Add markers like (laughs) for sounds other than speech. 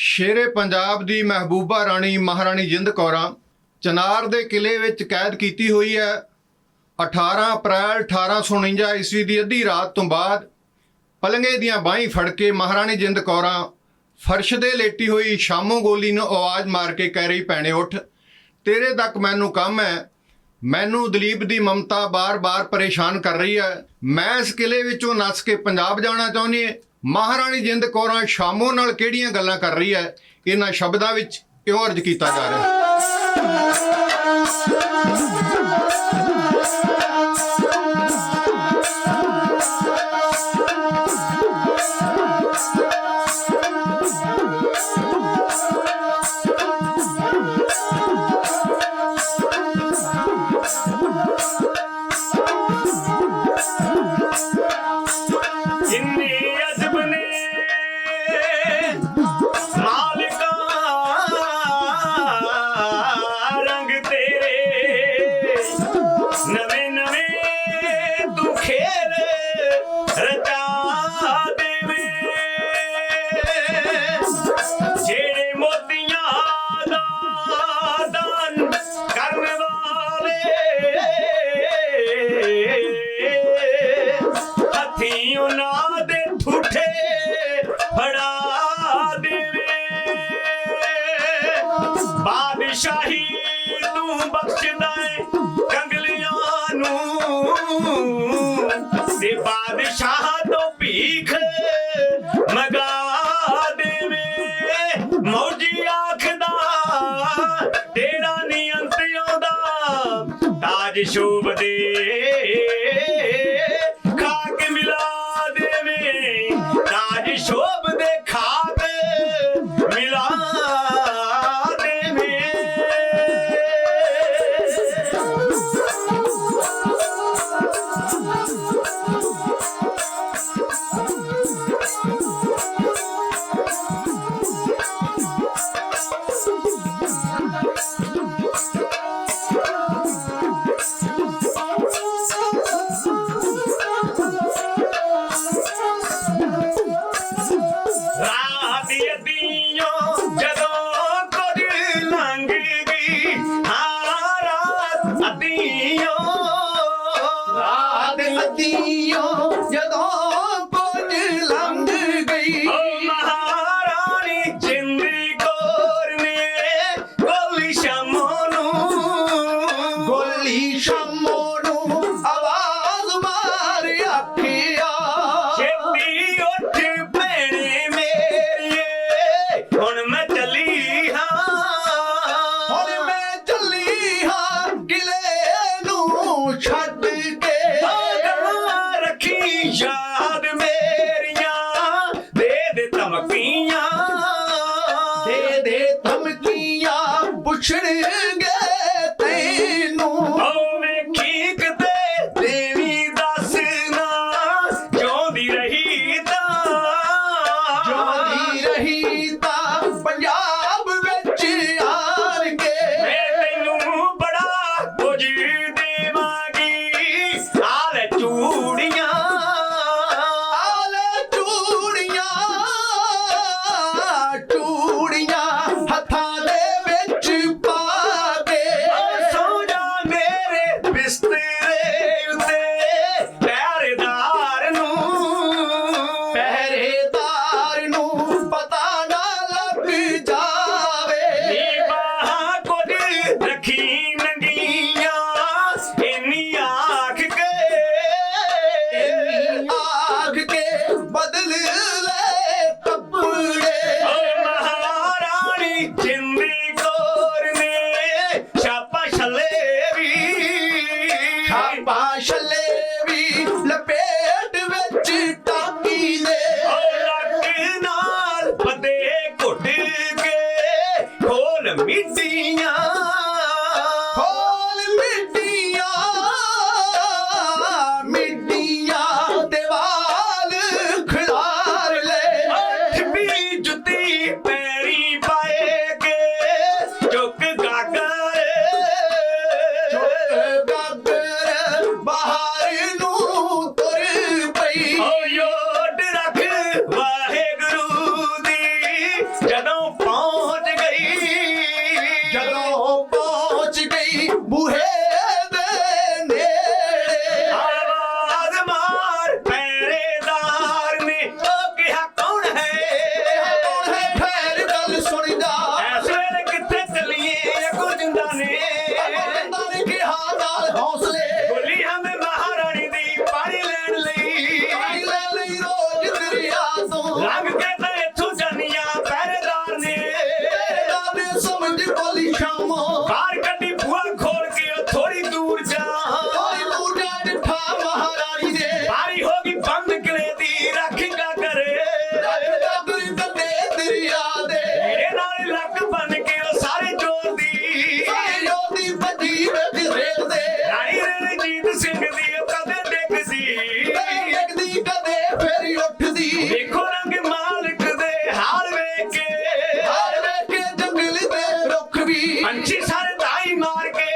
ਸ਼ੇਰੇ ਪੰਜਾਬ ਦੀ ਮਹਿਬੂਬਾ ਰਾਣੀ ਮਹਾਰਾਣੀ ਜਿੰਦ ਕੌਰਾਂ ਚਨਾਰ ਦੇ ਕਿਲੇ ਵਿੱਚ ਕੈਦ ਕੀਤੀ ਹੋਈ ਹੈ। 18 ਅਪ੍ਰੈਲ 1849 ਈਸਵੀ ਦੀ ਅੱਧੀ ਰਾਤ ਤੋਂ ਬਾਅਦ ਪਲੰਗੇ ਦੀਆਂ ਬਾਹੀਂ ਫੜ ਕੇ ਮਹਾਰਾਣੀ ਜਿੰਦ ਕੌਰਾਂ ਫਰਸ਼ ਦੇ ਲੇਟੀ ਹੋਈ ਸ਼ਾਮੋ ਗੋਲੀ ਨੂੰ ਆਵਾਜ਼ ਮਾਰ ਕੇ ਕਹਿ ਰਹੀ, ਭੈਣੇ, ਉੱਠ। ਤੇਰੇ ਤੱਕ ਮੈਨੂੰ ਕੰਮ ਹੈ। ਮੈਨੂੰ ਦਲੀਪ ਦੀ ਮਮਤਾ ਬਾਰ-ਬਾਰ ਪਰੇਸ਼ਾਨ ਕਰ ਰਹੀ ਹੈ। ਮੈਂ ਇਸ ਕਿਲੇ ਵਿੱਚੋਂ ਨੱਸ ਕੇ ਪੰਜਾਬ ਜਾਣਾ ਚਾਹੁੰਦੀ ਹਾਂ ਮਹਾਰਾਣੀ ਜਿੰਦ ਕੌਰਾਂ ਸ਼ਾਮੋ ਨਾਲ ਕਿਹੜੀਆਂ ਗੱਲਾਂ ਕਰ ਰਹੀ ਹੈ? ਇਹਨਾਂ ਸ਼ਬਦਾਂ ਵਿੱਚ ਕਿਉਂ ਅਰਜ਼ ਕੀਤਾ ਜਾ ਰਿਹਾ ਹੈ? ਉਹਨਾਂ ਦੇ ਠੂਠੇ ਫੜਾ ਦੇਵੇ। ਬਾਦਸ਼ਾਹੀ ਤੂੰ ਬਖਸ਼ਦਾ ਏ ਕੰਗਲੀਆਂ ਨੂੰ। ਤੇ ਬਾਦਸ਼ਾਹ ਤੋਂ ਭੀਖ ਮਗਾ ਦੇਵੇ। ਮੌਜੀ ਆਖਦਾ, ਤੇਰਾ ਨਿਯੰਤ ਆਉਂਦਾ ਤਾਜ ਸ਼ੋਭ ਦੇ ਦੇਵੇ ਸ਼ੋਭ ਦੇ ਖਾਕ ਮਿਲਾ ਦੇਵੇ (laughs) ਘੁੱਟ ਕੇ ਖੋਲ ਮਿੱਟੀਆਂ। Burrei! Market.